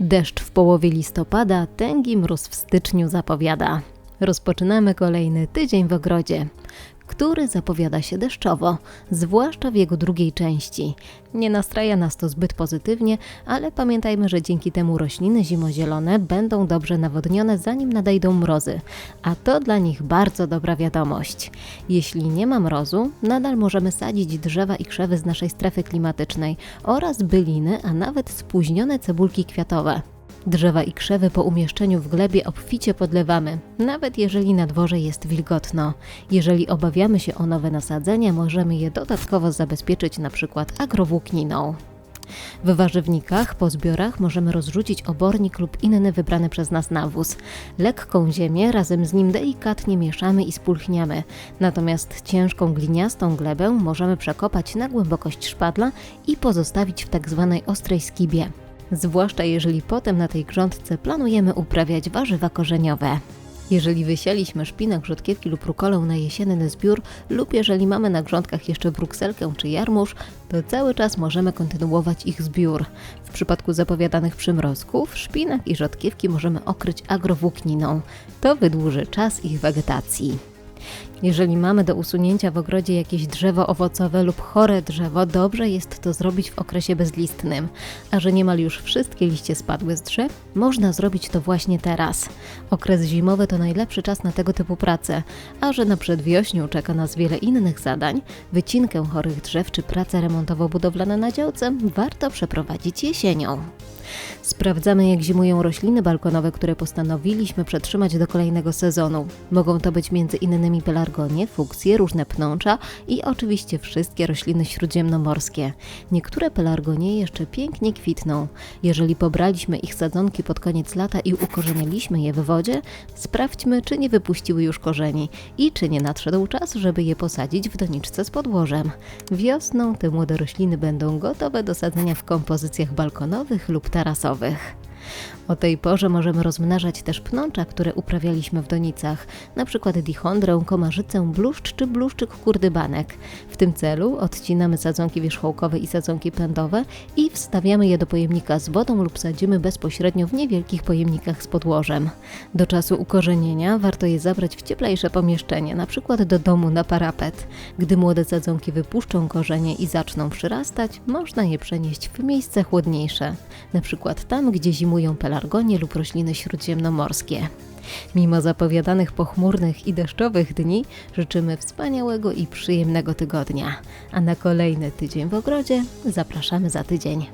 Deszcz w połowie listopada, tęgi mróz w styczniu zapowiada. Rozpoczynamy kolejny tydzień w ogrodzie, który zapowiada się deszczowo, zwłaszcza w jego drugiej części. Nie nastraja nas to zbyt pozytywnie, ale pamiętajmy, że dzięki temu rośliny zimozielone będą dobrze nawodnione zanim nadejdą mrozy, a to dla nich bardzo dobra wiadomość. Jeśli nie ma mrozu, nadal możemy sadzić drzewa i krzewy z naszej strefy klimatycznej oraz byliny, a nawet spóźnione cebulki kwiatowe. Drzewa i krzewy po umieszczeniu w glebie obficie podlewamy, nawet jeżeli na dworze jest wilgotno. Jeżeli obawiamy się o nowe nasadzenia, możemy je dodatkowo zabezpieczyć np. agrowłókniną. W warzywnikach po zbiorach możemy rozrzucić obornik lub inny wybrany przez nas nawóz. Lekką ziemię razem z nim delikatnie mieszamy i spulchniamy. Natomiast ciężką gliniastą glebę możemy przekopać na głębokość szpadla i pozostawić w tak zwanej ostrej skibie zwłaszcza jeżeli potem na tej grządce planujemy uprawiać warzywa korzeniowe. Jeżeli wysialiśmy szpinak, rzodkiewki lub rukolę na jesienny zbiór lub jeżeli mamy na grządkach jeszcze brukselkę czy jarmuż, to cały czas możemy kontynuować ich zbiór. W przypadku zapowiadanych przymrozków szpinak i rzodkiewki możemy okryć agrowłókniną. To wydłuży czas ich wegetacji. Jeżeli mamy do usunięcia w ogrodzie jakieś drzewo owocowe lub chore drzewo, dobrze jest to zrobić w okresie bezlistnym. A że niemal już wszystkie liście spadły z drzew, można zrobić to właśnie teraz. Okres zimowy to najlepszy czas na tego typu prace, a że na przedwiośniu czeka nas wiele innych zadań, wycinkę chorych drzew czy prace remontowo-budowlane na działce warto przeprowadzić jesienią. Sprawdzamy, jak zimują rośliny balkonowe, które postanowiliśmy przetrzymać do kolejnego sezonu. Mogą to być innymi pelargonie, fuksje, różne pnącza i oczywiście wszystkie rośliny śródziemnomorskie. Niektóre pelargonie jeszcze pięknie kwitną. Jeżeli pobraliśmy ich sadzonki pod koniec lata i ukorzeniliśmy je w wodzie, sprawdźmy, czy nie wypuściły już korzeni i czy nie nadszedł czas, żeby je posadzić w doniczce z podłożem. Wiosną te młode rośliny będą gotowe do sadzenia w kompozycjach balkonowych lub tarasowych. O tej porze możemy rozmnażać też pnącza, które uprawialiśmy w donicach, np. dichondrę, komarzycę, bluszcz czy bluszczyk kurdybanek. W tym celu odcinamy sadzonki wierzchołkowe i sadzonki pędowe i wstawiamy je do pojemnika z wodą lub sadzimy bezpośrednio w niewielkich pojemnikach z podłożem. Do czasu ukorzenienia warto je zabrać w cieplejsze pomieszczenie, np. do domu na parapet. Gdy młode sadzonki wypuszczą korzenie i zaczną przyrastać, można je przenieść w miejsce chłodniejsze, np. tam, gdzie pelargonie lub rośliny śródziemnomorskie. Mimo zapowiadanych pochmurnych i deszczowych dni, życzymy wspaniałego i przyjemnego tygodnia. A na kolejny tydzień w ogrodzie zapraszamy za tydzień.